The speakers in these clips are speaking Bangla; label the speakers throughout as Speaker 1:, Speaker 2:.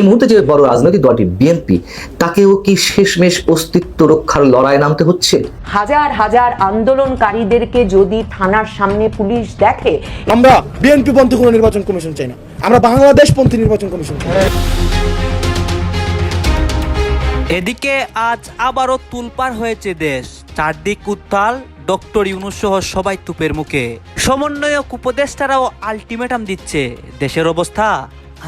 Speaker 1: এই মুহূর্তে যে বড় রাজনৈতিক দলটি বিএনপি তাকেও কি শেষমেশ অস্তিত্ব রক্ষার লড়াই নামতে হচ্ছে?
Speaker 2: হাজার হাজার আন্দোলনকারীদেরকে যদি থানার সামনে পুলিশ দেখে
Speaker 3: আমরা বিএনপি পন্থী কোনো নির্বাচন কমিশন চাই না। আমরা বাংলাদেশ পন্থী নির্বাচন কমিশন চাই।
Speaker 4: এদিকে আজ আবারও তুলপার হয়েছে দেশ। চারদিক উত্তাল ডক্টর ইউনুস সহ সবাই তুপের মুখে। সমন্বয়ক উপদেষ্টারাও আলটিমেটাম দিচ্ছে। দেশের অবস্থা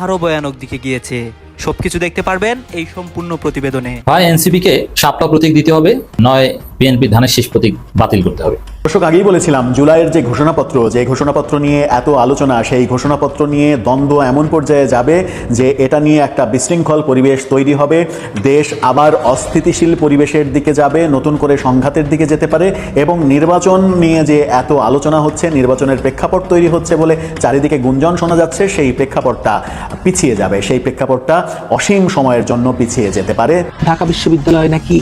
Speaker 4: আরও ভয়ানক দিকে গিয়েছে। সবকিছু দেখতে পারবেন এই সম্পূর্ণ প্রতিবেদনে।
Speaker 5: হয় এনসিপিকে সাপটা প্রতীক দিতে হবে নয় বিএনপি ধানের শেষ প্রতীক বাতিল করতে হবে।
Speaker 6: দর্শক আগেই বলেছিলাম জুলাইয়ের যে ঘোষণাপত্র যে ঘোষণাপত্র নিয়ে এত আলোচনা সেই ঘোষণাপত্র নিয়ে দ্বন্দ্ব এমন পর্যায়ে যাবে যে এটা নিয়ে একটা বিশৃঙ্খল পরিবেশ তৈরি হবে। দেশ আবার অস্থিতিশীল পরিবেশের দিকে যাবে নতুন করে সংঘাতের দিকে যেতে পারে এবং নির্বাচন নিয়ে যে এত আলোচনা হচ্ছে নির্বাচনের প্রেক্ষাপট তৈরি হচ্ছে বলে চারিদিকে গুঞ্জন শোনা যাচ্ছে সেই প্রেক্ষাপটটা পিছিয়ে যাবে। সেই প্রেক্ষাপটটা অসীম সময়ের জন্য পিছিয়ে যেতে পারে।
Speaker 7: ঢাকা বিশ্ববিদ্যালয় নাকি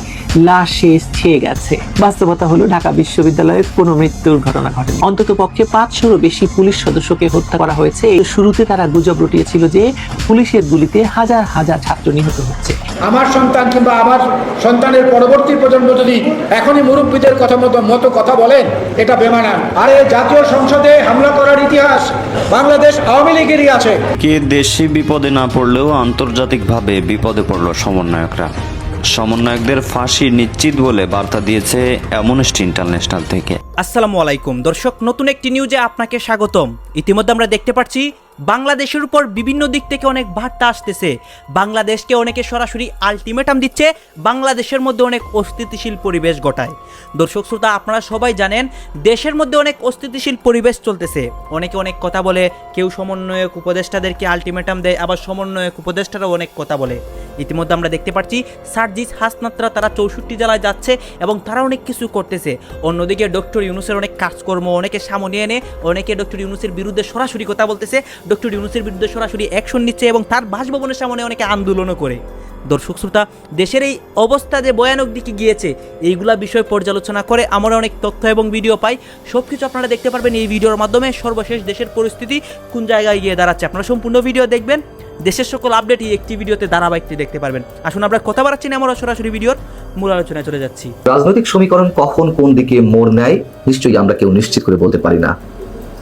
Speaker 7: লাশে ছেয়ে গেছে। বাস্তবতা হলো ঢাকা বিশ্ববিদ্যালয়ে কোনো মৃত্যুর ঘটনা ঘটেনি। অন্তত পক্ষে পাঁচশোরও বেশি পুলিশ সদস্যকে হত্যা করা হয়েছে। শুরুতে তারা গুজব রটিয়েছিল যে পুলিশের গুলিতে হাজার হাজার ছাত্র নিহত হচ্ছে।
Speaker 8: আমার সন্তান কিংবা আমার সন্তানের পরবর্তী প্রজন্ম যদি এখনই মুরব্বীদের কথা মতো মতো কথা বলেন এটা বেমানান। আরে জাতীয় সংসদে হামলা করার ইতিহাস। বাংলাদেশ আওয়ামী লীগেরই আছে।
Speaker 9: কে দেশে বিপদে না পড়লেও আন্তর্জাতিকভাবে বিপদে পড়ল সমন্বয়করা। সমন্বয়কদের ফাঁসি নিশ্চিত বলে বার্তা দিয়েছে অ্যামনেস্টি ইন্টারন্যাশনাল থেকে।
Speaker 4: আসসালামু আলাইকুম। দর্শক, নতুন একটি নিউজে আপনাকে স্বাগতম। ইতিমধ্যে আমরা দেখতে পাচ্ছি বাংলাদেশের উপর বিভিন্ন দিক থেকে অনেক বার্তা আসতেছে। বাংলাদেশকে অনেকে সরাসরি আলটিমেটাম দিচ্ছে, বাংলাদেশের মধ্যে অনেক অস্থিতিশীল পরিবেশ ঘটায়। দর্শক শ্রোতা, আপনারা সবাই জানেন, দেশের মধ্যে অনেক অস্থিতিশীল পরিবেশ চলতেছে। অনেকে অনেক কথা বলে, কেউ সমন্বয়ক উপদেষ্টাদেরকে আলটিমেটাম দেয়, আবার সমন্বয়ক উপদেষ্টারাও অনেক কথা বলে। ইতিমধ্যে আমরা দেখতে পাচ্ছি, সার্জিস হাসনাত্রা তারা চৌষট্টি জেলায় যাচ্ছে এবং তারা অনেক কিছু করতেছে। অন্যদিকে ডক্টর ইউনুসের অনেক কাজকর্ম অনেকে সামনে এনে, অনেকে ডক্টর ইউনুসের বিরুদ্ধে সরাসরি কথা বলতেছে। ডক্টর ইউনুসের বিরুদ্ধে সরাসরি অ্যাকশন নিচ্ছে এবং তার বাসভবনের সামনে অনেকে আন্দোলনও করে। দর্শক শ্রোতা, দেশের এই অবস্থা যে ভয়ানক দিকে গিয়েছে, এইগুলা বিষয় পর্যালোচনা করে আমরা অনেক তথ্য এবং ভিডিও পাই। সব কিছু আপনারা দেখতে পারবেন এই ভিডিওর মাধ্যমে। সর্বশেষ দেশের পরিস্থিতি কোন জায়গায় গিয়ে দাঁড়াচ্ছে আপনারা সম্পূর্ণ ভিডিও দেখবেন। দেশের সকল আপডেট এই একটি ভিডিওতে ধারাবাহিকটি দেখতে পারবেন। আসুন আমরা কথা বাড়াচ্ছি না, আমরা সরাসরি ভিডিওর মূল আলোচনায় চলে যাচ্ছি।
Speaker 1: রাজনৈতিক সমীকরণ কখন কোন দিকে মোড় নেয়, নিশ্চয়ই আমরা কেউ নিশ্চিত করে বলতে পারি না।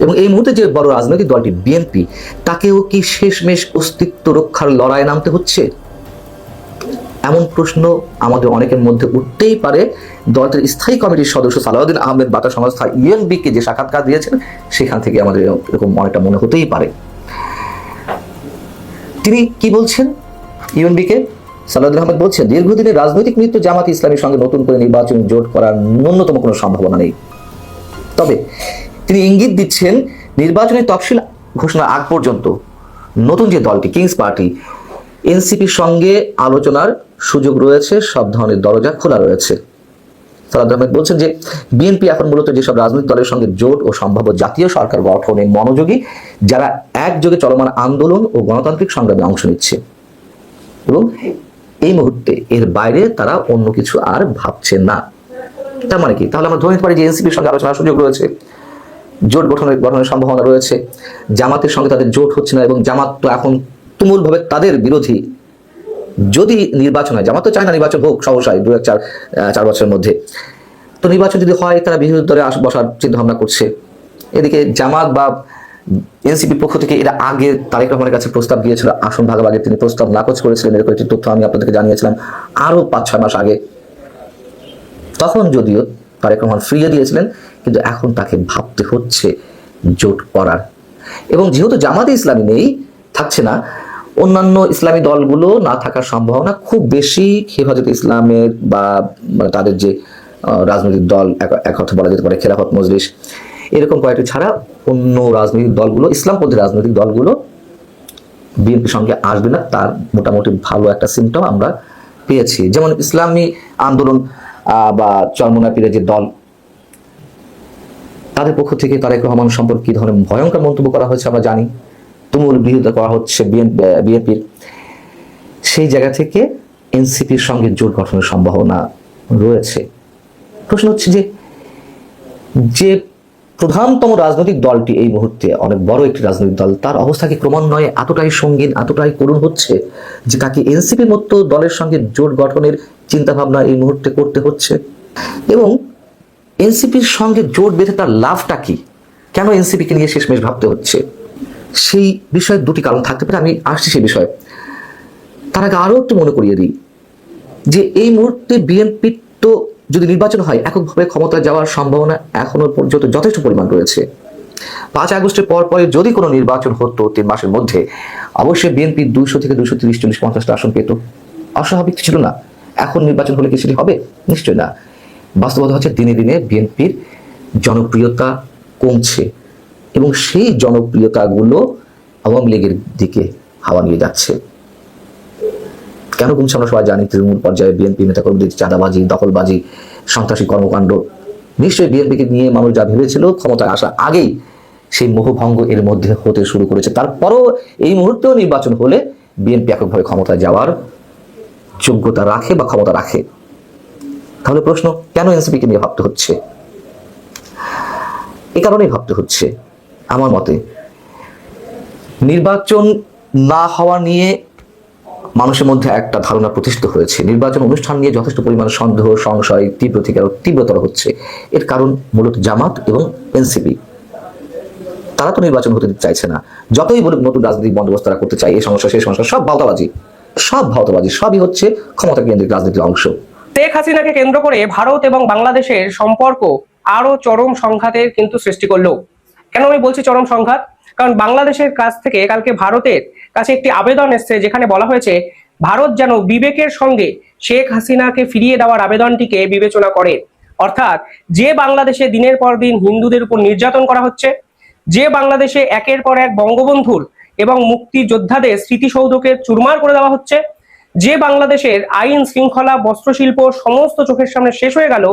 Speaker 1: এবং এই মুহূর্তে যে বড় রাজনৈতিক দলটি বিএনপি তাকেও কি শেষমেশ অস্তিত্ব রক্ষার লড়াই নামতে হচ্ছে? এমন প্রশ্ন আমাদের অনেকের মধ্যে উঠতেই পারে। দলটির স্থায়ী কমিটির সদস্য সালাউদ্দিন আহমেদ বার্তা সংস্থা ইএনবিকে যে সাক্ষাৎকার দিয়েছেন, সেখান থেকে আমাদের এরকম অনেকটা মনে হতেই পারে। তিনি কি বলছেন? ইউএনবিকে সালাউদ্দিন আহমেদ বলছেন, দীর্ঘদিনের রাজনৈতিক মৃত্যু জামাত ইসলামের সঙ্গে নতুন করে নির্বাচন জোট করার ন্যূনতম কোনো সম্ভাবনা নেই। তবে তিনি ইঙ্গিত দিচ্ছেন নির্বাচনী তফসিল ঘোষণার আগ পর্যন্ত। নতুন যে দলটি, কিংস পার্টি, এনসিপির সঙ্গে আলোচনার সুযোগ রয়েছে, সব ধরনের দরজা খোলা রয়েছে। সালাদ আহমেদ বলছেন যে, বিএনপি এখন মূলত যেসব রাজনৈতিক দলের সঙ্গে জোট ও সম্ভাব্য জাতীয় সরকার গঠনে মনোযোগী, যারা একযোগে চলমান আন্দোলন ও গণতান্ত্রিক সংগ্রামে অংশ নিচ্ছে। এবং এই মুহূর্তে এর বাইরে তারা অন্য কিছু আর ভাবছে না। তার মানে কি? তাহলে আমরা ধরে নিতে পারি যে এনসিপির সঙ্গে আলোচনার সুযোগ রয়েছে। জোট গঠনের গঠনের সম্ভাবনা রয়েছে। জামাতের সঙ্গে তাদের জোট হচ্ছে না এবং জামাত তো এখন তুমুলভাবে তাদের বিরোধী। যদি নির্বাচন হয়, জামাত তো চায় না নির্বাচন হোক সহসায় দু চার চার বছরের মধ্যে। তো নির্বাচন যদি হয়, তারা বিরোধী দলে বসার চিন্তা ভাবনা করছে। এদিকে জামাত বা এনসিপির পক্ষ থেকে এরা আগে তারেক রহমানের কাছে প্রস্তাব দিয়েছিল আসন ভাগাভাগি তিনি প্রস্তাব নাকচ করেছিলেন। এরকম একটি তথ্য আমি আপনাদেরকে জানিয়েছিলাম আরও পাঁচ ছয় মাস আগে। তখন যদিও তারেক রহমান ফিরিয়ে দিয়েছিলেন কিন্তু এখন তাকে ভাবতে হচ্ছে জোট করার। এবং যেহেতু জামাতে ইসলামী নেই, থাকছে না, অন্যান্য ইসলামী দলগুলো না থাকার সম্ভাবনা খুব বেশি। হেফাজত ইসলামের বা মানে তাদের যে রাজনৈতিক দল, এক- অর্থে বলা যেতে পারে খেলাফত মজলিস, এরকম কয়েকটি ছাড়া অন্য রাজনৈতিক দলগুলো, ইসলামপন্থী রাজনৈতিক দলগুলো বিএনপির সঙ্গে আসবে না। তার মোটামুটি ভালো একটা সিমটম আমরা পেয়েছি। যেমন ইসলামী আন্দোলন বা চরমোনা পীরের যে দল তাদের পক্ষ থেকে তারেক রহমান সম্পর্কে কি ধরনের ভয়ঙ্কর মন্তব্য করা হয়েছে আমরা জানি। তুমুল বিরোধিতা করা হচ্ছে বিএনপির। সেই জায়গা থেকে এনসিপির সঙ্গে জোট গঠনের সম্ভাবনা রয়েছে। প্রশ্ন হচ্ছে যে যে প্রধানতম রাজনৈতিক দলটি এই মুহূর্তে অনেক বড় একটি রাজনৈতিক দল, তার অবস্থা কি ক্রমান্বয়ে এতটাই সঙ্গীন, এতটাই করুণ হচ্ছে যে তাকে এনসিপির মতো দলের সঙ্গে জোট গঠনের চিন্তা ভাবনা এই মুহূর্তে করতে হচ্ছে? এবং এনসিপির সঙ্গে জোট বেঁধে তার লাভটা কি? কেন এনসিপিকে নিয়ে শেষমেশ ভাবতে হচ্ছে? সেই বিষয়ে দুটি কারণ থাকতে পারে, আমি আসছি সেই বিষয়ে। তার আগে আরও একটু মনে করিয়ে দিই যে এই মুহূর্তে বিএনপির তো যদি নির্বাচন হয়, এককভাবে ক্ষমতায় যাওয়ার সম্ভাবনা এখনও পর্যন্ত যথেষ্ট পরিমাণ রয়েছে। পাঁচ আগস্টের পর পরে যদি কোনো নির্বাচন হতো তিন মাসের মধ্যে, অবশ্যই বিএনপি দুইশো থেকে দুশো তিরিশ, চল্লিশ, পঞ্চাশটা আসন পেত। অস্বাভাবিক ছিল না। এখন নির্বাচন হলে কি সেটি হবে? নিশ্চয় না। বাস্তবতা হচ্ছে দিনে দিনে বিএনপির জনপ্রিয়তা কমছে এবং সেই জনপ্রিয়তাগুলো আওয়ামী লীগের দিকে হাওয়া নিয়ে যাচ্ছে। কেন কমছে আমরা সবাই জানি, তৃণমূল পর্যায়ে বিএনপি নেতাকর্মীদের চাঁদাবাজি, দখলবাজি, সন্ত্রাসী কর্মকাণ্ড। নিশ্চয়ই বিএনপিকে নিয়ে মানুষ যা ভেবেছিল ক্ষমতায় আসা আগেই সেই মোহভঙ্গ এর মধ্যে হতে শুরু করেছে। তারপরও এই মুহূর্তেও নির্বাচন হলে বিএনপি এককভাবে ক্ষমতায় যাওয়ার যোগ্যতা রাখে বা ক্ষমতা রাখে। তাহলে প্রশ্ন, কেন এনসিপিকে নিয়ে ভাবতে হচ্ছে? এ কারণেই ভাবতে হচ্ছে, আমার মতে। নির্বাচন না হওয়া নিয়ে মানুষের মধ্যে একটা ধারণা প্রতিষ্ঠিত হয়েছে। নির্বাচন অনুষ্ঠান নিয়ে যথেষ্ট পরিমাণ সন্দেহ, সংশয় তীব্র থেকে আরও তীব্রতর হচ্ছে। এর কারণ মূলত জামাত এবং এনসিপি। তারা তো নির্বাচন হতে চাইছে না। যতই বলুক নতুন রাজনৈতিক বন্দোবস্ত তারা করতে চায়, এই সমস্যা, সেই সমস্যা, সব ভাওতাবাজি। সব ভাওতাবাজি, সবই হচ্ছে ক্ষমতা কেন্দ্রিক রাজনীতির অংশ।
Speaker 10: শেখ হাসিনাকে কেন্দ্র করে ভারত এবং বাংলাদেশের সম্পর্ক আরও চরম সংঘাতের কিন্তু সৃষ্টি করল। কেন আমি বলছি চরম সংঘাত? কারণ বাংলাদেশের কাছ থেকে কালকে ভারতের কাছে একটি আবেদন এসছে যেখানে বলা হয়েছে, ভারত যেন বিবেকের সঙ্গে শেখ হাসিনাকে ফিরিয়ে দেওয়ার আবেদনটিকে বিবেচনা করে। অর্থাৎ, যে বাংলাদেশে দিনের পর দিন হিন্দুদের উপর নির্যাতন করা হচ্ছে, যে বাংলাদেশে একের পর এক বঙ্গবন্ধুর এবং মুক্তিযোদ্ধাদের স্মৃতিসৌধকে চুরমার করে দেওয়া হচ্ছে যে বাংলাদেশের আইন শৃঙ্খলা, বস্ত্রশিল্প সমস্ত চোখের সামনে শেষ হয়ে গেল,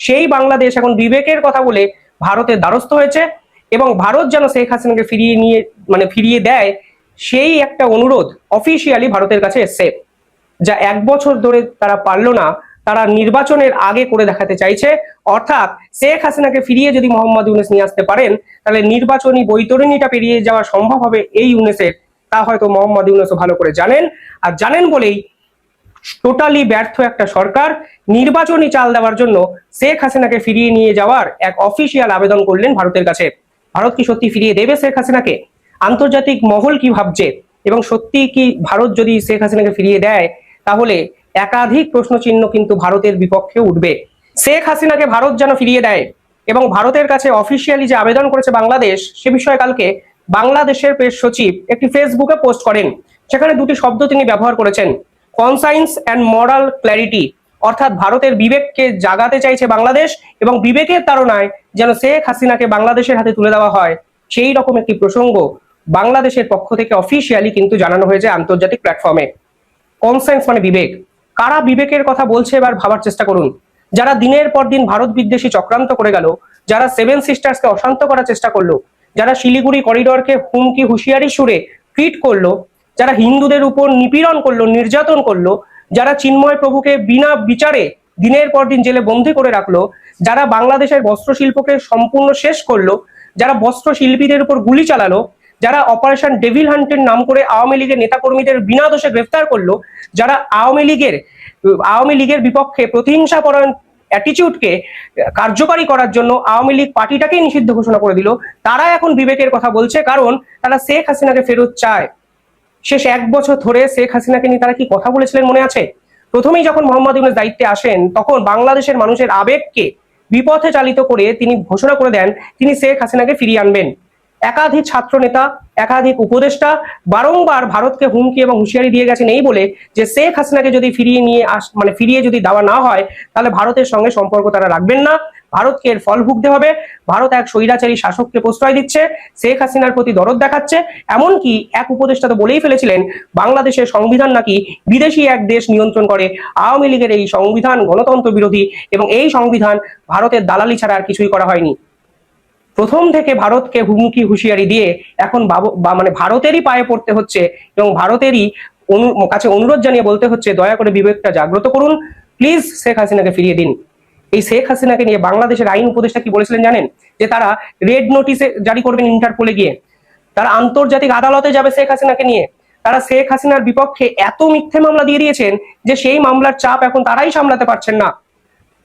Speaker 10: সেই বাংলাদেশ এখন বিবেকের কথা বলে ভারতের দ্বারস্থ হয়েছে এবং ভারত যেন শেখ হাসিনাকে ফিরিয়ে নিয়ে মানে ফিরিয়ে দেয়, সেই একটা অনুরোধ অফিসিয়ালি ভারতের কাছে এসছে, যা এক বছর ধরে তারা পারল না, তারা নির্বাচনের আগে করে দেখাতে চাইছে। অর্থাৎ শেখ হাসিনাকে ফিরিয়ে যদি মোহাম্মদ ইউনেস নিয়ে আসতে পারেন, তাহলে নির্বাচনী বৈতরণীটা পেরিয়ে যাওয়া সম্ভব হবে এই ইউনেসের তা হয়তো মোহাম্মদ ইউনেসও ভালো করে জানেন। আর জানেন বলেই টোটালি ব্যর্থ একটা সরকার, নির্বাচনী চাল দেওয়ার জন্য শেখ হাসিনাকে ফিরিয়ে নিয়ে যাওয়ার এক অফিসিয়াল আবেদন করলেন ভারতের কাছে। ভারত কি সত্যি ফিরিয়ে দেবে শেখ হাসিনাকে? আন্তর্জাতিক মহল কি ভাবছে? এবং সত্যি কি ভারত যদি শেখ হাসিনাকে ফিরিয়ে দেয়, তাহলে একাধিক প্রশ্নচিহ্ন কিন্তু ভারতের বিপক্ষে উঠবে। শেখ হাসিনাকে ভারত যেন ফিরিয়ে দেয় এবং ভারতের কাছে অফিসিয়ালি যে আবেদন করেছে বাংলাদেশ, সে বিষয়ে কালকে বাংলাদেশের প্রেস সচিব একটি ফেসবুকে পোস্ট করেন, সেখানে দুটি শব্দ তিনি ব্যবহার করেছেন। কনসাইন্স অ্যান্ড মরাল ক্ল্যারিটি অর্থাৎ ভারতের বিবেককে জাগাতে চাইছে বাংলাদেশ এবং বিবেকের তাড়নায় যেন শেখ হাসিনাকে বাংলাদেশের হাতে তুলে দেওয়া হয়। সেই রকম একটি প্রসঙ্গ বাংলাদেশের পক্ষ থেকে অফিসিয়ালি কিন্তু জানানো হয়েছে আন্তর্জাতিক প্ল্যাটফর্মে কনসেন্স মানে বিবেক। কারা বিবেকের কথা বলছে এবার ভাবার চেষ্টা করুন। যারা দিনের পর দিন ভারত বিদ্বেষী চক্রান্ত করে গেল, যারা সেভেন সিস্টার্সকে অশান্ত করার চেষ্টা করল যারা শিলিগুড়ি করিডোরকে হুমকি হুঁশিয়ারি সুরে ট্রিট করল, যারা হিন্দুদের উপর নিপীড়ন করল, নির্যাতন করল, যারা চিন্ময় প্রভুকে বিনা বিচারে দিনের পর দিন জেলে বন্দি করে রাখল, যারা বাংলাদেশের বস্ত্র শিল্পকে সম্পূর্ণ শেষ করল, যারা বস্ত্র শিল্পীদের উপর গুলি চালালো, যারা অপারেশন ডেভিল হান্টের নাম করে আওয়ামী লীগের নেতাকর্মীদের বিনা দোষে গ্রেফতার করল, যারা আওয়ামী লীগের আওয়ামী লীগের বিপক্ষে প্রতিহিংসা পরায়ণ অ্যাটিটিউডকে কার্যকারী করার জন্য আওয়ামী লীগ পার্টিটাকেই নিষিদ্ধ ঘোষণা করে দিল। তারা এখন বিবেকের কথা বলছে, কারণ তারা শেখ হাসিনাকে ফেরত চায়। শেষ এক বছর ধরে শেখ হাসিনাকে নিয়ে তারা কি কথা বলেছিলেন মনে আছে? প্রথমেই যখন মোহাম্মদ ইউনুস দায়িত্বে আসেন, তখন বাংলাদেশের মানুষের আবেগকে বিপথে চালিত করে তিনি ঘোষণা করে দেন, তিনি শেখ হাসিনাকে ফিরিয়ে আনবেন। একাধিক ছাত্র নেতা একাধিক উপদেষ্টা বারংবার ভারতকে হুমকি এবং হুঁশিয়ারি দিয়ে গেছেন এই বলে যে শেখ হাসিনাকে যদি ফিরিয়ে নিয়ে আস মানে ফিরিয়ে যদি দেওয়া না হয়, তাহলে ভারতের সঙ্গে সম্পর্ক তারা রাখবেন না। ভারতকে এর ফল ভুগতে হবে। ভারত এক স্বৈরাচারী শাসককে প্রশ্রয় দিচ্ছে। শেখ হাসিনার প্রতি দরদ দেখাচ্ছে। এমনকি এক উপদেষ্টা তো বলেই ফেলেছিলেন, বাংলাদেশের সংবিধান নাকি বিদেশি এক দেশ নিয়ন্ত্রণ করে। আওয়ামী লীগের এই সংবিধান গণতন্ত্র বিরোধী এবং এই সংবিধান ভারতের দালালি ছাড়া আর কিছুই করা হয়নি। প্রথম থেকে ভারতকে হুমকি হুঁশিয়ারি দিয়ে এখন বা মানে ভারতেরই পায়ে পড়তে হচ্ছে এবং ভারতেরই কাছে অনুরোধ জানিয়ে বলতে হচ্ছে, দয়া করে বিবেকটা জাগ্রত করুন। প্লিজ শেখ হাসিনাকে ফিরিয়ে দিন। এই শেখ হাসিনাকে নিয়ে বাংলাদেশের আইন উপদেষ্টা কি বলেছিলেন জানেন? যে তারা রেড নোটিশে জারি করবেন ইন্টারপোলে গিয়ে। তারা আন্তর্জাতিক আদালতে যাবে শেখ হাসিনাকে নিয়ে। তারা শেখ হাসিনার বিপক্ষে এত মিথ্যে মামলা দিয়ে দিয়েছেন যে সেই মামলার চাপ এখন তারাই সামলাতে পারছেন না।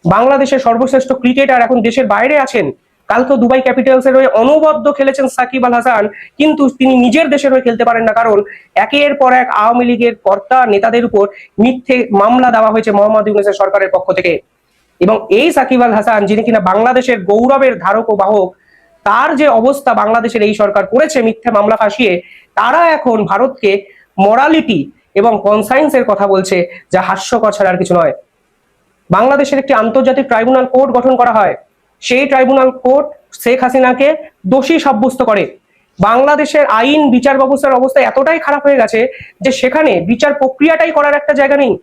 Speaker 10: বাংলাদেশের সর্বশ্রেষ্ঠ ক্রিকেটার এখন দেশের বাইরে আছেন। কালকে দুবাই ক্যাপিটালস এর হয়ে অনবদ্য খেলেছেন সাকিব আল হাসান, কিন্তু তিনি নিজের দেশের হয়ে খেলতে পারেন না, কারণ একের পর এক আওয়ামী লীগের কর্তা নেতাদের উপর মিথ্যে মামলা দেওয়া হয়েছে মোহাম্মদ ইউনুসের সরকারের পক্ষ থেকে। এবং এই সাকিব আল হাসান, যিনি কিনা বাংলাদেশের গৌরবের ধারক ও বাহক, তার যে অবস্থা বাংলাদেশের এই সরকার করেছে মিথ্যে মামলা ফাঁসিয়ে, তারা এখন ভারতকে মরালিটি এবং কনসাইন্সের কথা বলছে, যা হাস্যকর ছাড়া আর কিছু নয়। বাংলাদেশের একটি আন্তর্জাতিক ট্রাইব্যুনাল কোর্ট গঠন করা হয়। সেই ট্রাইব্যুনাল কোর্ট শেখ হাসিনাকে দোষী সাব্যস্ত করে। বাংলাদেশের আইন, বিচার ব্যবস্থার অবস্থা এতটাই খারাপ হয়ে গেছে যে সেখানে বিচার প্রক্রিয়াটাই করার একটা জায়গা নেই।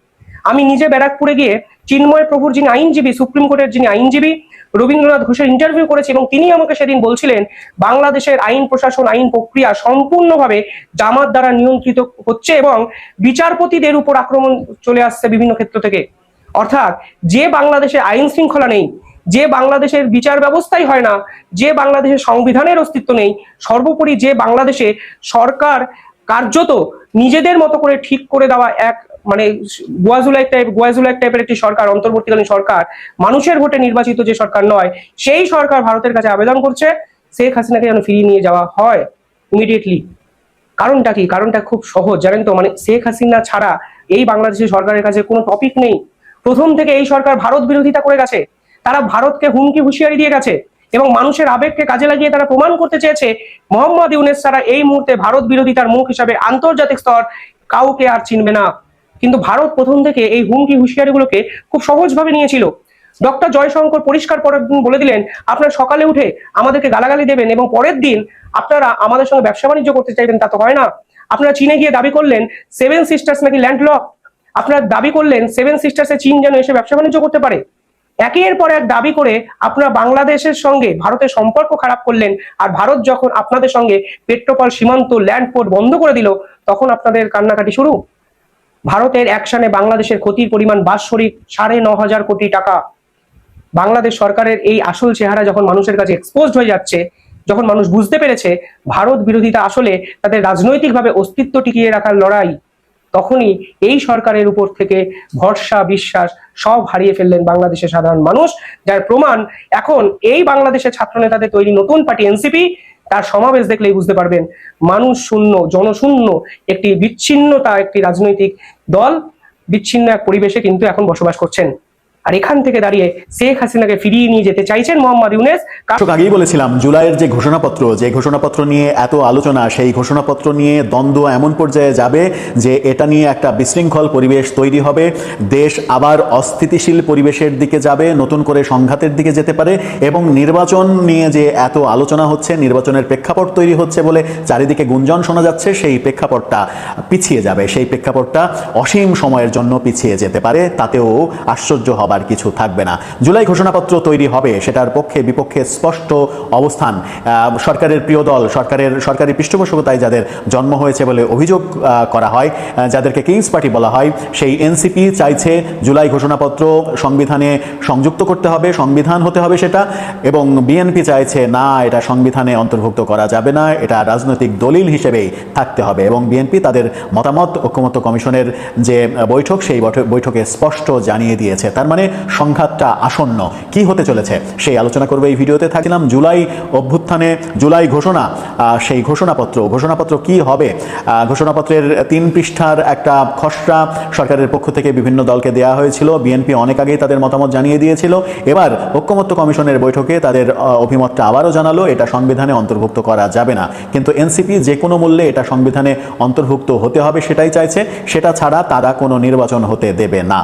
Speaker 10: আমি নিজে ব্যারাকপুরে গিয়ে চিন্ময় প্রভুর যিনি আইনজীবী, সুপ্রিম কোর্টের যিনি আইনজীবী, রবীন্দ্রনাথ ঘোষের ইন্টারভিউ করেছি এবং তিনি আমাকে সেদিন বলছিলেন, বাংলাদেশের আইন প্রশাসন, আইন প্রক্রিয়া সম্পূর্ণভাবে জামাত দ্বারা নিয়ন্ত্রিত হচ্ছে এবং বিচারপতিদের উপর আক্রমণ চলে আসছে বিভিন্ন ক্ষেত্র থেকে। অর্থাৎ যে বাংলাদেশে আইন শৃঙ্খলা নেই যে বাংলাদেশের বিচার ব্যবস্থাই হয় না, যে বাংলাদেশের সংবিধানের অস্তিত্ব নেই, সর্বোপরি যে বাংলাদেশে সরকার কার্যত নিজেদের মতো করে ঠিক করে দেওয়া এক মানে গোয়াজুলাইক টাইপ গোয়াজুলাইক টাইপের একটি সরকার, অন্তর্বর্তীকালীন সরকার, মানুষের ভোটে নির্বাচিত যে সরকার নয়, সেই সরকার ভারতের কাছে আবেদন করছে, শেখ হাসিনাকে যেন ফিরিয়ে নিয়ে যাওয়া হয় ইমিডিয়েটলি কারণটা কি? কারণটা খুব সহজ, জানেন তো? মানে শেখ হাসিনা ছাড়া এই বাংলাদেশের সরকারের কাছে কোনো টপিক নেই। প্রথম থেকে এই সরকার ভারত বিরোধিতা করে গেছে। তারা ভারতকে হুমকি হুঁশিয়ারি দিয়ে গেছে এবং মানুষের আবেগকে কাজে লাগিয়ে তারা প্রমাণ করতে চেয়েছে, মোহাম্মদ ইউনেস ছাড়া এই মুহূর্তে ভারত বিরোধিতার মুখ হিসাবে আন্তর্জাতিক স্তর কাউকে আর চিনবে না। কিন্তু ভারত প্রথম থেকে এই হুমকি হুঁশিয়ারিগুলোকে খুব সহজভাবে নিয়েছিল। ডক্টর জয়শঙ্কর পরিষ্কার বলে দিলেন, আপনারা সকালে উঠে আমাদেরকে গালাগালি দেবেন এবং পরের দিন আপনারা আমাদের সঙ্গে ব্যবসা বাণিজ্য করতে চাইবেন, তা তো হয় না। আপনারা চীনে গিয়ে দাবি করলেন, সেভেন সিস্টার্স নাকি ল্যান্ডলক? আপনারা দাবি করলেন, সেভেন সিস্টার্সে চীন যেন এসে ব্যবসা বাণিজ্য করতে পারে। একের পর এক দাবি করে আপনারা বাংলাদেশের সঙ্গে ভারতের সম্পর্ক খারাপ করলেন, আর ভারত যখন আপনাদের সঙ্গে পেট্রোপল সীমান্ত ল্যান্ড পোর্ট বন্ধ করে দিল, তখন আপনাদের কান্নাকাটি শুরু। ভারতের অ্যাকশনে বাংলাদেশের ক্ষতির পরিমাণ বাৎসরিক সাড়ে ন হাজার কোটি টাকা। বাংলাদেশ সরকারের এই আসল চেহারা যখন মানুষের কাছে এক্সপোজড হয়ে যাচ্ছে, যখন মানুষ বুঝতে পেরেছে, ভারত বিরোধিতা আসলে তাদের রাজনৈতিকভাবে অস্তিত্ব টিকিয়ে রাখার লড়াই। তখনই এই সরকারের উপর থেকে ভরসা, বিশ্বাস সব হারিয়ে ফেললেন বাংলাদেশের সাধারণ মানুষ, যার প্রমাণ এখন এই বাংলাদেশের ছাত্র নেতাদের তৈরি নতুন পার্টি এনসিপি, তার সমাবেশ দেখলেই বুঝতে পারবেন মানুষ শূন্য, জনশূন্য, একটি বিচ্ছিন্নতা, একটি রাজনৈতিক দল, বিচ্ছিন্ন এক পরিবেশে কিন্তু এখন বসবাস করছেন। আর এখান থেকে দাঁড়িয়ে শেখ হাসিনাকে ফিরিয়ে নিয়ে যেতে চাইছেন মোহাম্মদ ইউনেস।
Speaker 6: আগেই বলেছিলাম, জুলাইয়ের যে ঘোষণাপত্র যে ঘোষণাপত্র নিয়ে এত আলোচনা, সেই ঘোষণাপত্র নিয়ে দ্বন্দ্ব এমন পর্যায়ে যাবে যে এটা নিয়ে একটা বিশৃঙ্খল পরিবেশ তৈরি হবে। দেশ আবার অস্থিতিশীল পরিবেশের দিকে যাবে, নতুন করে সংঘাতের দিকে যেতে পারে এবং নির্বাচন নিয়ে যে এত আলোচনা হচ্ছে, নির্বাচনের প্রেক্ষাপট তৈরি হচ্ছে বলে চারিদিকে গুঞ্জন শোনা যাচ্ছে, সেই প্রেক্ষাপটটা পিছিয়ে যাবে। সেই প্রেক্ষাপটটা অসীম সময়ের জন্য পিছিয়ে যেতে পারে, তাতেও আশ্চর্য হবার কিছু থাকবে না। জুলাই ঘোষণাপত্র তৈরি হবে, সেটার পক্ষে বিপক্ষে স্পষ্ট অবস্থান। সরকারের প্রিয় দল, সরকারের, সরকারি পৃষ্ঠপোষকতায় যাদের জন্ম হয়েছে বলে অভিযোগ করা হয় যাদেরকে কিংস পার্টি বলা হয়, সেই এনসিপি চাইছে জুলাই ঘোষণাপত্র সংবিধানে সংযুক্ত করতে হবে, সংবিধান হতে হবে সেটা, এবং বিএনপি চাইছে, না, এটা সংবিধানে অন্তর্ভুক্ত করা যাবে না, এটা রাজনৈতিক দলিল হিসেবেই থাকতে হবে। এবং বিএনপি তাদের মতামত, ঐক্যমত্য কমিশনের যে বৈঠক, সেই বৈঠকে স্পষ্ট জানিয়ে দিয়েছে। তার মানে সংঘাতটা আসন্ন। কি হতে চলেছে? সেই আলোচনা করবে এই ভিডিওতে। থাকলাম জুলাই অভ্যুত্থানে, জুলাই ঘোষণা। সেই ঘোষণাপত্র। ঘোষণাপত্র কি হবে? ঘোষণাপত্রের তিন পৃষ্ঠার একটা খসড়া সরকারের পক্ষ থেকে বিভিন্ন দলকে দেওয়া হয়েছিল। বিএনপি অনেক আগেই তাদের মতামত জানিয়ে দিয়েছিল। এবার ঐক্যমত্য কমিশনের বৈঠকে তাদের অভিমতটা আবারও জানালো, এটা সংবিধানে অন্তর্ভুক্ত করা যাবে না। কিন্তু এনসিপি যে কোনো মূল্যে এটা সংবিধানে অন্তর্ভুক্ত হতে হবে সেটাই চাইছে। সেটা ছাড়া তারা কোনো নির্বাচন হতে দেবে না।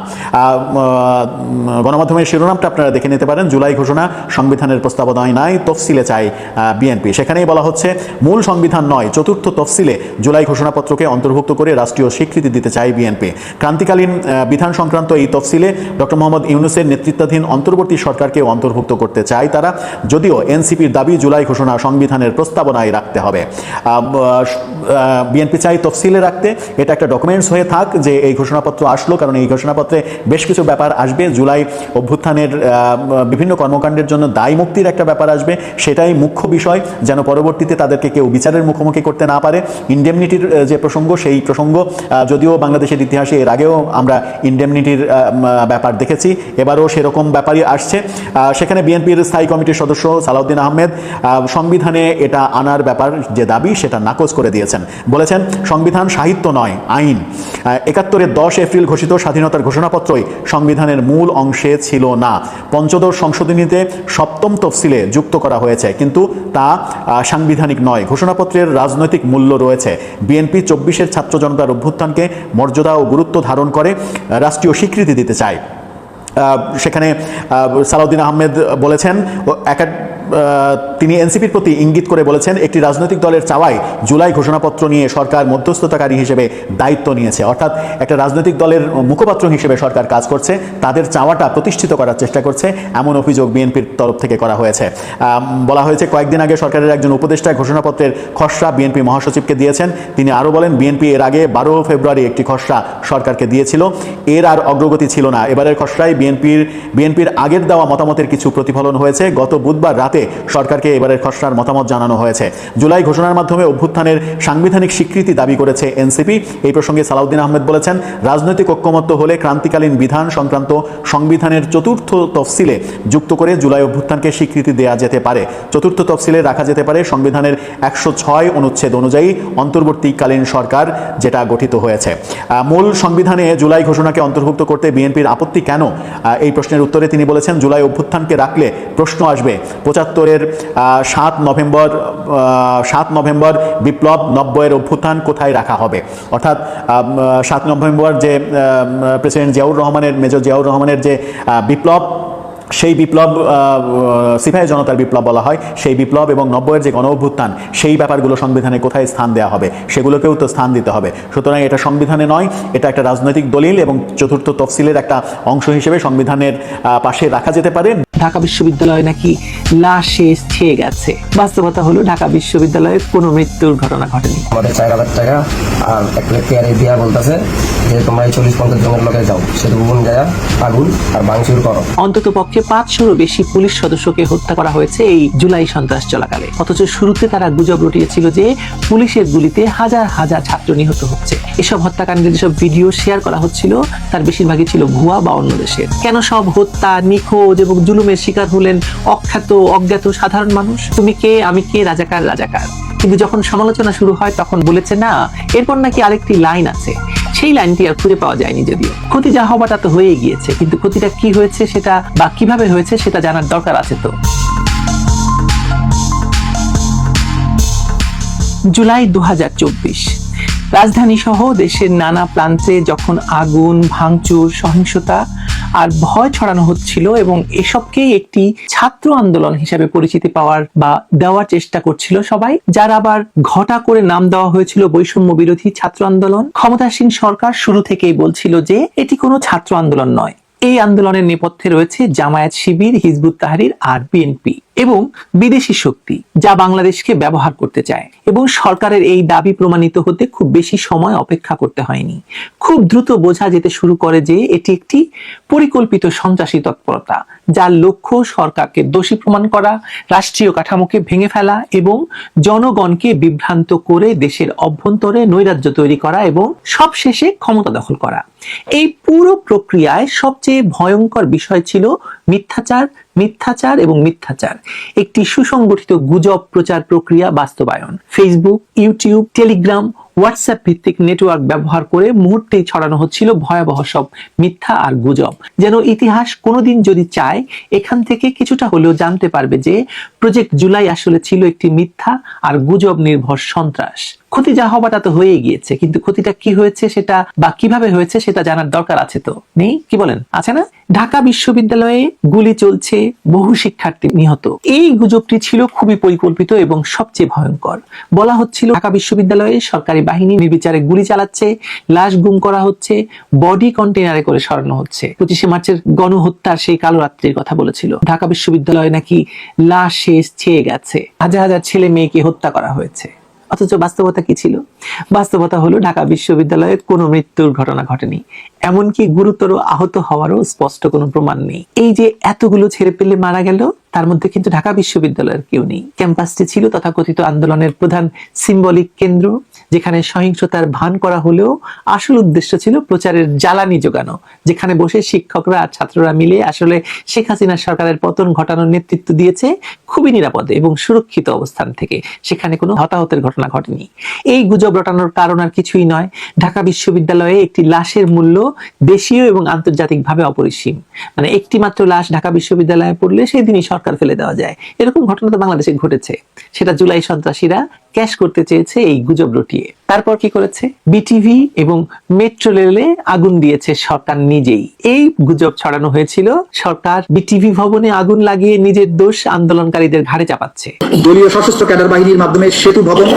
Speaker 6: গণমাধ্যমের শিরোনামটা আপনারা দেখে নিতে পারেন। জুলাই ঘোষণা, সংবিধানের প্রস্তাবনায় নাই, তফসিলে চাই বিএনপি। সেখানেই বলা হচ্ছে, মূল সংবিধান নয়, চতুর্থ তফসিলে জুলাই ঘোষণাপত্রকে অন্তর্ভুক্ত করে রাষ্ট্রীয় স্বীকৃতি দিতে চায় বিএনপি। ক্রান্তিকালীন বিধান সংক্রান্ত এই তফসিলে ডক্টর মোহাম্মদ ইউনুসের নেতৃত্বাধীন অন্তর্বর্তী সরকারকে অন্তর্ভুক্ত করতে চায় তারা। যদিও এনসিপির দাবি, জুলাই ঘোষণা সংবিধানের প্রস্তাবনায় রাখতে হবে। বিএনপি চাই তফসিলে রাখতে। এটা একটা ডকুমেন্টস হয়ে থাক যে এই ঘোষণাপত্র আসলো, কারণ এই ঘোষণাপত্রে বেশ কিছু ব্যাপার আসবে। জুলাই অভ্যুত্থানের বিভিন্ন কর্মকাণ্ডের জন্য দায় মুক্তির একটা ব্যাপার আসবে, সেটাই মুখ্য বিষয়, যেন পরবর্তীতে তাদেরকে কেউ বিচারের মুখোমুখি করতে না পারে। ইন্ডেমনিটির যে প্রসঙ্গ, সেই প্রসঙ্গ যদিও বাংলাদেশের ইতিহাসে এর আগেও আমরা ইন্ডেমনিটির ব্যাপার দেখেছি, এবারও সেরকম ব্যাপারই আসছে। সেখানে বিএনপির স্থায়ী কমিটির সদস্য সালাউদ্দিন আহমেদ সংবিধানে এটা আনার ব্যাপার যে দাবি, সেটা নাকচ করে দিয়েছেন। বলেছেন, সংবিধান সাহিত্য নয়, আইন। একাত্তরের দশ এপ্রিল ঘোষিত স্বাধীনতার ঘোষণাপত্রই সংবিধানের মূল অংশে ছিল না। পঞ্চদশ সংশোধনীতে সপ্তম তফসিলে যুক্ত করা হয়েছে, কিন্তু তা সাংবিধানিক নয়। ঘোষণাপত্রের রাজনৈতিক মূল্য রয়েছে। বিএনপি চব্বিশের ছাত্র জনতার অভ্যুত্থানকে মর্যাদা ও গুরুত্ব ধারণ করে রাষ্ট্রীয় স্বীকৃতি দিতে চায়। সেখানে সালাউদ্দিন আহমেদ বলেছেন তিনি এনসিপির প্রতি ইঙ্গিত করে বলেছেন, একটি রাজনৈতিক দলের চাওয়ায় জুলাই ঘোষণাপত্র নিয়ে সরকার মধ্যস্থতাকারী হিসেবে দায়িত্ব নিয়েছে। অর্থাৎ একটা রাজনৈতিক দলের মুখপাত্র হিসেবে সরকার কাজ করছে, তাদের চাওয়াটা প্রতিষ্ঠিত করার চেষ্টা করছে, এমন অভিযোগ বিএনপির তরফ থেকে করা হয়েছে। বলা হয়েছে, কয়েকদিন আগে সরকারের একজন উপদেষ্টা ঘোষণাপত্রের খসড়া বিএনপি মহাসচিবকে দিয়েছেন। তিনি আরও বলেন, বিএনপি এর আগে বারো ফেব্রুয়ারি একটি খসড়া সরকারকে দিয়েছিল। এর আর অগ্রগতি ছিল না। এবারের খসড়ায় বিএনপির বিএনপির আগের দেওয়া মতামতের কিছু প্রতিফলন হয়েছে। গত বুধবার রাতে সরকারকে এবারের খসড়ার মতামত জানানো হয়েছে। জুলাই ঘোষণার মাধ্যমে অভ্যুত্থানের সাংবিধানিক স্বীকৃতি দাবি করেছে এনসিপি। এই প্রসঙ্গে সালাউদ্দিন আহমেদ বলেছেন, রাজনৈতিক ঐক্যমত্য হলে ক্রান্তিকালীন বিধান সংক্রান্ত সংবিধানের চতুর্থ তফসিলে যুক্ত করে জুলাই অভ্যুত্থানকে স্বীকৃতি দেওয়া যেতে পারে। চতুর্থ তফসিলে রাখা যেতে পারে সংবিধানের একশো ছয় অনুচ্ছেদ অনুযায়ী অন্তর্বর্তীকালীন সরকার যেটা গঠিত হয়েছে। মূল সংবিধানে জুলাই ঘোষণাকে অন্তর্ভুক্ত করতে বিএনপির আপত্তি কেন? এই প্রশ্নের উত্তরে তিনি বলেছেন, জুলাই অভ্যুত্থানকে রাখলে প্রশ্ন আসবে। পঁচাত্তরের সাত নভেম্বর সাত নভেম্বর বিপ্লব নব্বইয়ের অভ্যুত্থান কোথায় রাখা হবে? অর্থাৎ সাত নভেম্বর যে প্রেসিডেন্ট জিয়াউর রহমানের, মেজর জিয়াউর রহমানের যে বিপ্লব, সেই বিপ্লব সিপাহী জনতার বিপ্লব বলা হয়, সেই বিপ্লব এবং নব্বইয়ের যে গণ অভ্যুত্থান সেই ব্যাপারগুলো সংবিধানে কোথায় স্থান দেওয়া হবে? সেগুলোকেও তো স্থান দিতে হবে। সুতরাং এটা সংবিধানে নয়, এটা একটা রাজনৈতিক দলিল এবং চতুর্থ তফসিলের একটা অংশ হিসেবে সংবিধানের পাশে রাখা যেতে পারে।
Speaker 7: ঢাকা বিশ্ববিদ্যালয় নাকি লাশে ছেয়ে গেছে। বাস্তবতা হলো ঢাকা বিশ্ববিদ্যালয়ে কোনো মৃত্যুর ঘটনা ঘটেনি।
Speaker 11: আমাদের চার হাজার টাকা আর এক পেয়ারে দিয়া বলতেছে যে তোমরা এই চল্লিশ পঞ্চাশ জনের লোকে যাও। সেটা আগুন আর ভাঙচুর করো।
Speaker 7: অন্তত পক্ষে পাঁচশোরও বেশি পুলিশ সদস্যকে হত্যা করা হয়েছে এই জুলাই সন্ত্রাস চলাকালে। অথচ শুরুতে তারা গুজব রটিয়েছিল যে পুলিশের গুলিতে হাজার হাজার ছাত্র নিহত হচ্ছে। এসব হত্যাকাণ্ডের যেসব ভিডিও শেয়ার করা হচ্ছিল তার বেশিরভাগই ছিল ভুয়া বা অন্য দেশের। কেন সব হত্যা নিখোঁজ এবং জুলুমের শিকার হলেন অখ্যাত, অজ্ঞাত, সাধারণ মানুষ। তুমি কে? আমি কে? রাজাকার রাজাকার। কিন্তু যখন সমালোচনা শুরু হয়, তখন বলেছে, না, এরপর নাকি আরেকটি লাইন আছে। সেই লাইনটি আর খুঁজে পাওয়া যায়নি যদিও। ক্ষতি যা তা তো হয়ে গিয়েছে। কিন্তু ক্ষতিটা কি হয়েছে সেটা বা কীভাবে হয়েছে সেটা জানার দরকার আছে তো। জুলাই দু হাজার চব্বিশ। রাজধানী সহ দেশের নানা প্রান্তে যখন আগুন, ভাঙচুর, সহিংসতা আর ভয় ছড়ানো হচ্ছিল এবং এসবকেই একটি ছাত্র আন্দোলন হিসাবে পরিচিতি পাওয়ার বা দেওয়ার চেষ্টা করছিল সবাই, যার আবার ঘটা করে নাম দেওয়া হয়েছিল বৈষম্য বিরোধী ছাত্র আন্দোলন। ক্ষমতাসীন সরকার শুরু থেকেই বলছিল যে এটি কোনো ছাত্র আন্দোলন নয়। এই আন্দোলনের নেপথ্যে রয়েছে জামায়াত শিবির, হিজবুত তাহারির আর বিএনপি। এবং বিদেশি শক্তি যা বাংলাদেশকে ব্যবহার করতে চায়। এবং সরকারের এই দাবি প্রমাণিত হতে খুব বেশি সময় অপেক্ষা করতে হয়নি। খুব দ্রুত বোঝা যেতে শুরু করে যে এটি একটি পরিকল্পিত সন্ত্রাসী তৎপরতা, যার লক্ষ্য সরকারকে দোষী প্রমাণ করা, রাষ্ট্রীয় কাঠামোকে ভেঙে ফেলা এবং জনগণকে বিভ্রান্ত করে দেশের অভ্যন্তরে নৈরাজ্য তৈরি করা এবং সবশেষে ক্ষমতা দখল করা। এই পুরো প্রক্রিয়ায় সবচেয়ে ভয়ঙ্কর বিষয় ছিল মিথ্যাচার মিথ্যাচার এবং মিথ্যাচার। একটি সুসংগঠিত গুজব প্রচার প্রক্রিয়া বাস্তবায়ন। ফেসবুক ইউটিউব টেলিগ্রাম হোয়াটসঅ্যাপ ভিত্তিক নেটওয়ার্ক ব্যবহার করে মুহূর্তেই ছড়ানো হচ্ছিল ভয়াবহ সব মিথ্যা আর গুজব। যেন ইতিহাস কোনোদিন যদি চায়, এখান থেকে কিছুটা হলেও জানতে পারবে যে প্রজেক্ট জুলাই আসলে ছিল একটি মিথ্যা আর গুজব নির্ভর সন্ত্রাস। ক্ষতি যা হবাটা তো হয়ে গিয়েছে, কিন্তু ক্ষতিটা কি হয়েছে সেটা বা কীভাবে হয়েছে সেটা জানার দরকার আছে তো। নেই? কি বলেন? আছে না? ঢাকা বিশ্ববিদ্যালয়ে গুলি চলছে, বহু শিক্ষার্থী নিহত। এই গুজবটি ছিল খুবই পরিকল্পিত এবং সবচেয়ে ভয়ঙ্কর। বলা হচ্ছিল ঢাকা বিশ্ববিদ্যালয়ে সরকারি বাহিনী নির্বিচারে গুলি চালাচ্ছে, লাশ গুম করা হচ্ছে বডি কন্টেনারে করে সরানো হচ্ছে। পঁচিশে মার্চের গণহত্যার সেই কালো রাত্রির কথা বলেছিল। ঢাকা বিশ্ববিদ্যালয়ে নাকি লাশ শেষ ছেয়ে গেছে। হাজার হাজার ছেলে মেয়েকে হত্যা করা হয়েছে। অথচ বাস্তবতা কি ছিল? বাস্তবতা হলো ঢাকা বিশ্ববিদ্যালয়ে কোনো মৃত্যুর ঘটনা ঘটেনি। এমনকি গুরুতর আহত হওয়ারও স্পষ্ট কোনো প্রমাণ নেই। এই যে এতগুলো ছেড়ে পেলে মারা গেল তার মধ্যে কিন্তু ঢাকা বিশ্ববিদ্যালয়ের কেউ নেই। ক্যাম্পাসটি ছিল তথাকথিত আন্দোলনের প্রধান সিম্বলিক কেন্দ্র, যেখানে সহিংসতার ভান করা হলেও আসল উদ্দেশ্য ছিল প্রচারের জ্বালানি যোগানো যেখানে বসে শিক্ষকরা আর ছাত্ররা মিলে আসলে শেখ হাসিনা সরকারের পতন ঘটানোর নেতৃত্ব দিয়েছে খুবই নিরাপদে এবং সুরক্ষিত অবস্থান থেকে, সেখানে কোনো হতাহতের ঘটনা ঘটেনি। এই গুজব রটানোর কারণ আর কিছুই নয়, ঢাকা বিশ্ববিদ্যালয়ে একটি লাশের মূল্য দেশীয় এবং আন্তর্জাতিকভাবে অপরিসীম। মানে একটি মাত্র লাশ ঢাকা বিশ্ববিদ্যালয়ে পড়লে সেই দিনই সরকার ফেলে দেওয়া যায়। এরকম ঘটনা তো বাংলাদেশে ঘটেছে। সেটা জুলাই সন্ত্রাসীরা ক্যাশ করতে চেয়েছে এই গুজব রটিয়ে। তারপর কি করেছে? বিটিভি এবং মেট্রো রেলে আগুন দিয়েছে সরকার নিজেই। এই গুজব ছড়ানো হয়েছিল সরকার বিটিভি ভবনে আগুন লাগিয়ে নিজের দোষ আন্দোলনকারীদের ঘাড়ে চাপাচ্ছে।
Speaker 8: দলীয় সশস্ত্র ক্যাডার বাহিনীর মাধ্যমে সেতু ভবন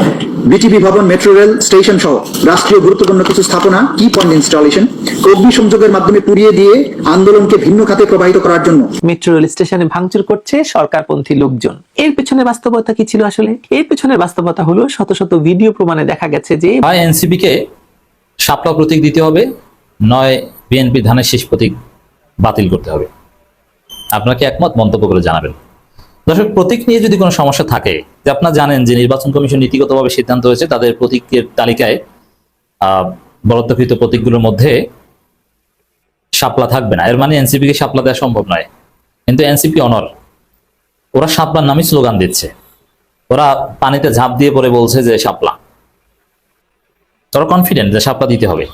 Speaker 8: বিটিভি ভবন মেট্রো রেল স্টেশন সহ রাষ্ট্রীয় গুরুত্বপূর্ণ কিছু স্থাপনা কি পয়েন্ট ইনস্টলেশন অগ্নি সংযোগের মাধ্যমে পুড়িয়ে দিয়ে আন্দোলনকে ভিন্ন খাতে প্রবাহিত করার জন্য।
Speaker 7: মেট্রো রেল স্টেশনে ভাঙচুর করছে সরকারপন্থী লোকজন। এর পেছনে বাস্তবতা কি ছিল আসলে? এর পেছনের বাস্তবতা হলো শত শত ভিডিও প্রমাণে দেখা গেছে যে
Speaker 5: হয় এনসিপি কে শাপলা প্রতীক দিতে হবে, নয় বিএনপি ধানের শেষ প্রতীক বাতিল করতে হবে। আপনাকে একমত মন্তব্য করে জানাবেন। দর্শক, প্রতীক নিয়ে যদি কোনো সমস্যা থাকে, যে আপনারা জানেন যে নির্বাচন কমিশন নীতিগতভাবে সিদ্ধান্ত হয়েছে, তাদের প্রতীকের তালিকায় বরাদ্দকৃত প্রতীকগুলোর মধ্যে শাপলা থাকবে না। এর মানে এনসিপি কে শাপলা দেওয়া সম্ভব নয়। কিন্তু এনসিপি অনর ওরা শাপলার নামই স্লোগান দিচ্ছে। ওরা পানিতে ঝাঁপ দিয়ে পরে বলছে যে শাপলা তারা কনফিডেন্ট যে শাপলা দিতে হবে।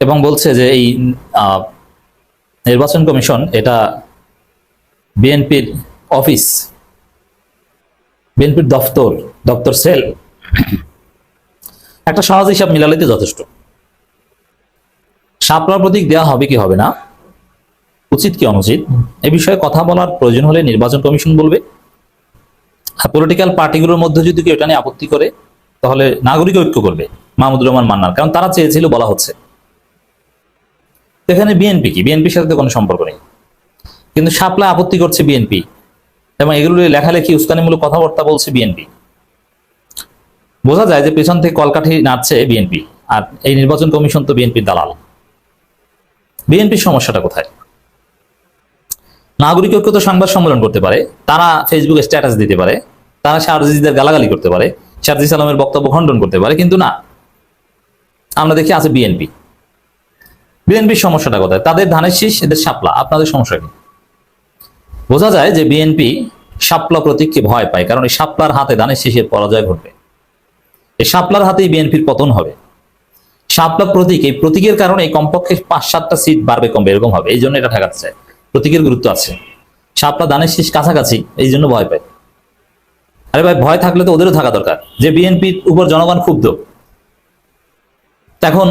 Speaker 5: এবং বলছে যে এই নির্বাচন কমিশন এটা বিএনপির অফিস, বিএনপির দপ্তর দপ্তর সেল, একটা সহজ হিসাব মিলালেতে যথেষ্ট। শাপলার প্রতীক দেওয়া হবে কি হবে না? উচিত কি অনুচিত? এ বিষয়ে কথা বলার প্রয়োজন হলে নির্বাচন কমিশন বলবে। পলিটিক্যাল পার্টিগুলোর মধ্যে যদি কেউ এটা নিয়ে আপত্তি করে, তাহলে নাগরিক ঐক্য করবে মাহমুদুর রহমান মান্নার কারণ তারা চেয়েছিল বলা হচ্ছে। এখানে বিএনপি কি? বিএনপির সাথে কোনো সম্পর্ক নেই। কিন্তু শাপলা আপত্তি করছে বিএনপি এবং এগুলো লেখালেখি, উস্কানিমূলক কথাবার্তা বলছে বিএনপি বোঝা যায় যে পেছন থেকে কলকাঠি নাড়ছে বিএনপি আর এই নির্বাচন কমিশন তো বিএনপির দালাল। বিএনপির সমস্যাটা কোথায়? নাগরিক ঐক্য তো সংবাদ সম্মেলন করতে পারে, তারা ফেসবুকে স্ট্যাটাস দিতে পারে তারা শারজিদের গালাগালি করতে পারে, শারজি সালামের বক্তব্য খণ্ডন করতে পারে, কিন্তু না। আমরা দেখি আছে বিএনপি বিএনপির সমস্যাটা কোথায়? তাদের ধানের শীষ, এদের শাপলা, আপনাদের সমস্যা কি? বোঝা যায় যে বিএনপি শাপলা প্রতীককে ভয় পায়, কারণ এই শাপলার হাতে ধানের শীষের পরাজয় ঘটবে। এই শাপলার হাতেই বিএনপির পতন হবে। শাপলা প্রতীক, এই প্রতীকের কারণে কমপক্ষে পাঁচ সাতটা সিট বাড়বে, কমবে, এরকম হবে, এই জন্য এটা ঠেকাচ্ছে প্রতীকের গুরুত্ব আছে। শাপলা দানের শীষ কাছাকাছি, এই জন্য ভয় পায়। আরে ভাই, ভয় থাকলে তো ওদেরও থাকা দরকার। যে বিএনপির উপর জনগণ ক্ষুব্ধ। এখন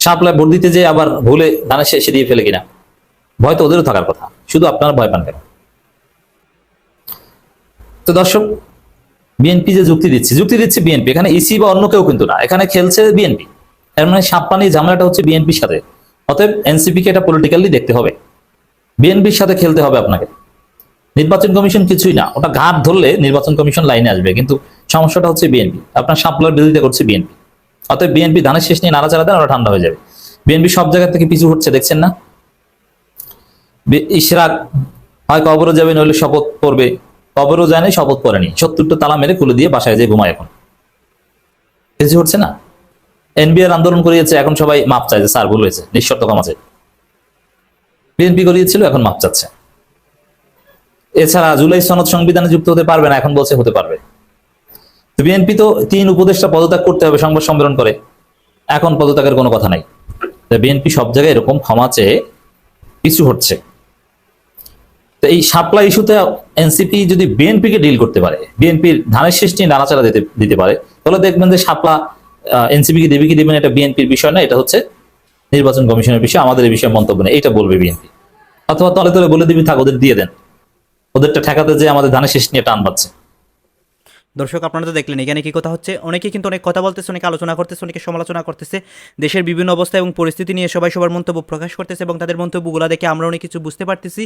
Speaker 5: শাপলায় ভোট দিতে যে আবার ভুলে ধানের শেষে দিয়ে ফেলে কিনা? ভয় তো ওদেরও থাকার কথা। শুধু আপনারা ভয় পান কেন? তো দর্শক, বিএনপি যে যুক্তি দিচ্ছে যুক্তি দিচ্ছে বিএনপি। এখানে ইসি বা অন্য কেউ কিন্তু না। এখানে খেলছে বিএনপি। এর মানে সাপ্পানি ঝামেলাটা হচ্ছে বিএনপির সাথে। অতএব এনসিপি কে এটা পলিটিক্যালি দেখতে হবে। বিএনপির সাথে খেলতে হবে আপনাকে। নির্বাচন কমিশন কিছুই না। ওটা ঘাট ধরলে নির্বাচন কমিশন লাইনে আসবে। কিন্তু সমস্যাটা হচ্ছে বিএনপি। আপনার সাপলার বিরোধিতা করছে বিএনপি। অতএব বিএনপি ধানের শেষ নিয়ে নাড়াচাড়া দেন ওরা ঠান্ডা হয়ে যাবে। বিএনপি সব জায়গা থেকে পিছু হচ্ছে, দেখছেন না? ইশরাক হয় কবরও যাবে, নইলে শপথ করবে কবরও যায় নাই, শপথ করেনি সত্তরটা তালা মেরে খুলে দিয়ে বাসায় যেয়ে ঘুমায় এখন। কিছু হচ্ছে না? এনবিআর আন্দোলন করিয়েছে, এখন সবাই মাপ চাইছে স্যার ভুল হয়েছে, নিঃশর্ত ক্ষমা বিএনপি করিয়েছিল, এখন মাপ চাচ্ছে। এছাড়া জুলাই সনদ সংবিধানে যুক্ত হতে পারবে না, এখন বলছে হতে পারবে। বিএনপি তো তিন উপদেষ্টা পদত্যাগ করতে হবে, সংবাদ সম্মেলন করে। এখন পদত্যাগের কোনো কথা নাই। বিএনপি সব জায়গায় এরকম ক্ষমা চেয়ে পিছু হচ্ছে। তো এই সাপ্লা ইস্যুতে এনসিপি যদি বিএনপি কে ডিল করতে পারে বিএনপির ধানের শেষ নিয়ে নাড়াচাড়া দিতে দিতে পারে, তাহলে দেখবেন যে সাপ্লা এনসিপি কে দেবে কি দেবেন এটা বিএনপির বিষয় না, এটা হচ্ছে নির্বাচন কমিশনের বিষয়, আমাদের এই বিষয়ে মন্তব্য নেই এটা বলবে বিএনপি অথবা তলে তলে বলে দিবি, থাক, ওদের দিয়ে দেন। ওদেরটা ঠেকাতে যে আমাদের ধানের শেষ নিয়ে টান পাচ্ছে।
Speaker 4: দর্শক, আপনারা তো দেখলেন, এখানে কি কথা হচ্ছে? অনেকে কিন্তু অনেক কথা বলতেছে, অনেকে আলোচনা করতেছে, অনেকে সমালোচনা করতেছে। দেশের বিভিন্ন অবস্থা এবং পরিস্থিতি নিয়ে সবাই সবার মন্তব্য প্রকাশ করতেছে এবং তাদের মন্তব্যগুলো দেখে আমরা অনেক কিছু বুঝতে পারতেছি।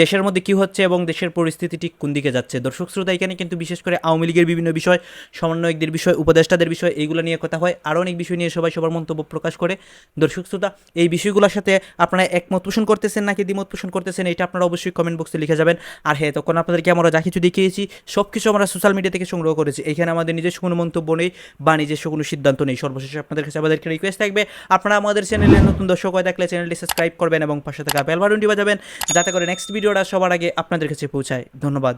Speaker 4: দেশের মধ্যে কি হচ্ছে এবং দেশের পরিস্থিতি ঠিক কোন দিকে যাচ্ছে? দর্শক, শ্রোতা, এখানে কিন্তু বিশেষ করে আওয়ামী লীগের বিভিন্ন বিষয়, সমন্বয়কদের বিষয়, উপদেষ্টাদের বিষয় এইগুলো নিয়ে কথা হয়। আরও অনেক বিষয় নিয়ে সবাই সবার মন্তব্য প্রকাশ করে। দর্শক, শ্রোতা, এই বিষয়গুলোর সাথে আপনারা একমত পোষণ করতেছেন নাকি দ্বিমত পোষণ করতেছেন, এটা আপনারা অবশ্যই কমেন্ট বক্সে লিখে যাবেন। আর হ্যাঁ তখন আপনাদেরকে আমরা যা কিছু দেখিয়েছি সব কিছু আমরা সোশ্যাল মিডিয়া থেকে সংগ্রহ করেছি। এখানে আমাদের নিজস্ব কোনো মন্তব্য নেই বা নিজস্ব কোনো সিদ্ধান্ত নেই। সর্বশেষ আপনাদের কাছে আমাদেরকে রিকোয়েস্ট থাকবে, আপনারা আমাদের চ্যানেলে নতুন দর্শক হয়ে থাকলে চ্যানেলটি সাবস্ক্রাইব করবেন এবং পাশে থাকা বেল বাজাবেন, যাতে করে নেক্সট ভিডিওটা সবার আগে আপনাদের কাছে পৌঁছায়। ধন্যবাদ।